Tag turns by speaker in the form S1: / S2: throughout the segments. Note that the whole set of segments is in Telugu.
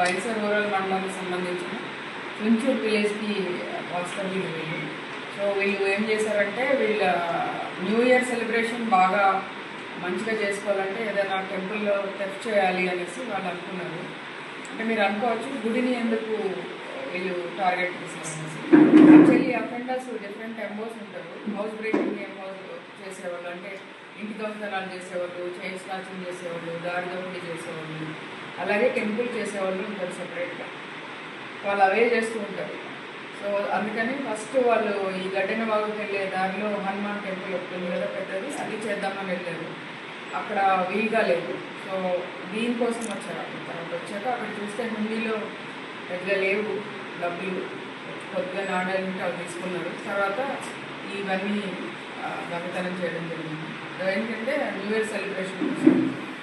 S1: వైఎస్ఆర్ రూరల్ మండలానికి సంబంధించిన చుంచూరు విలేజ్కి వాస్తవ్యులు వీళ్ళు సో వీళ్ళు ఏం చేశారంటే వీళ్ళ న్యూ ఇయర్ సెలబ్రేషన్ బాగా మంచిగా చేసుకోవాలంటే ఏదైనా టెంపుల్లో టెఫ్ట్ చేయాలి అనేసి వాళ్ళు అనుకున్నారు. అంటే మీరు అనుకోవచ్చు గుడిని ఎందుకు వీళ్ళు టార్గెట్ చేశారు? యాక్చువల్లీ అఫెండర్స్ డిఫరెంట్ ఎంబోస్ ఉంటారు. హౌస్ బ్రేకింగ్ ఏం హౌస్ చేసేవాళ్ళు అంటే ఇంటి దొంగతనాలు చేసేవాళ్ళు చైన్ స్నాచింగ్ చేసేవాళ్ళు దారి దోపిడీ చేసేవాళ్ళు. అలాగే టెంపుల్ చేసేవాళ్ళు ఉంటారు సపరేట్గా వాళ్ళు అవే చేస్తూ ఉంటారు. సో అందుకని ఫస్ట్ వాళ్ళు ఈ గడ్డెన బాగుకి వెళ్ళే దారిలో హనుమాన్ టెంపుల్ ఒకటి కదా పెద్దది అది చేద్దామని వెళ్ళారు. అక్కడ వీలుగా లేదు. సో దీనికోసం వచ్చారు అక్కడ. తర్వాత వచ్చాక అక్కడ చూస్తే హిందీలో పెద్దగా లేవు డబ్బులు. కొద్దిగా నాణ్యాలు ఉంటే అవి తీసుకున్నారు. తర్వాత ఇవన్నీ దొంగతనం చేయడం జరిగింది. ఏంటంటే న్యూ ఇయర్ సెలబ్రేషన్ కోసం.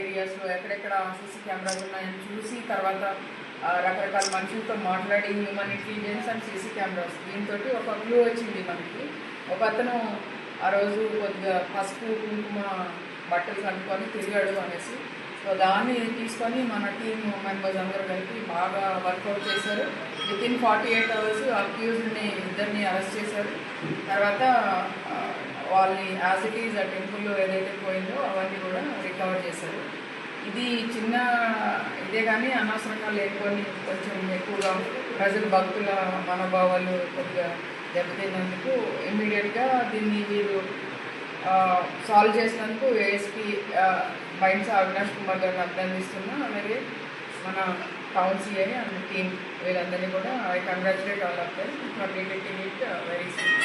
S1: ఏరియాస్లో ఎక్కడెక్కడ సీసీ కెమెరాస్ ఉన్నాయని చూసి తర్వాత రకరకాల మనుషులతో మాట్లాడి human intelligence and CC cameras. దీంతో ఒక క్లూ వచ్చింది మనకి. ఒక అతను ఆ రోజు కొద్దిగా పసుపు కుంకుమ బట్టలు కనుక్కొని తిరిగాడు అనేసి. సో దాన్ని తీసుకొని మన టీమ్ మెంబర్స్ అందరూ కలిపి బాగా వర్కౌట్ చేశారు. Within forty eight hours అక్యూజ్ని ఇద్దరిని అరెస్ట్ చేశారు. తర్వాత వాళ్ళని యాజ్ ఇట్ ఈజ్ ఆ టెంపుల్లో ఏదైతే పోయిందో అవన్నీ కూడా చేశారు. ఇది చిన్న ఇదే కానీ అనవసరంగా లేకపోని కొంచెం ఎక్కువగా ప్రజలు భక్తుల మనోభావాలు కొద్దిగా దెబ్బతిన్నందుకు ఇమ్మీడియట్గా దీన్ని వీరు సాల్వ్ చేసినందుకు ఏఎస్పీ బైన్స్ అవినాష్ కుమార్ గారిని అభినందిస్తున్నా. అలాగే మన టౌన్ సిఐ అండ్ టీమ్ వీళ్ళందరినీ కూడా I congratulate all of them for detecting it very soon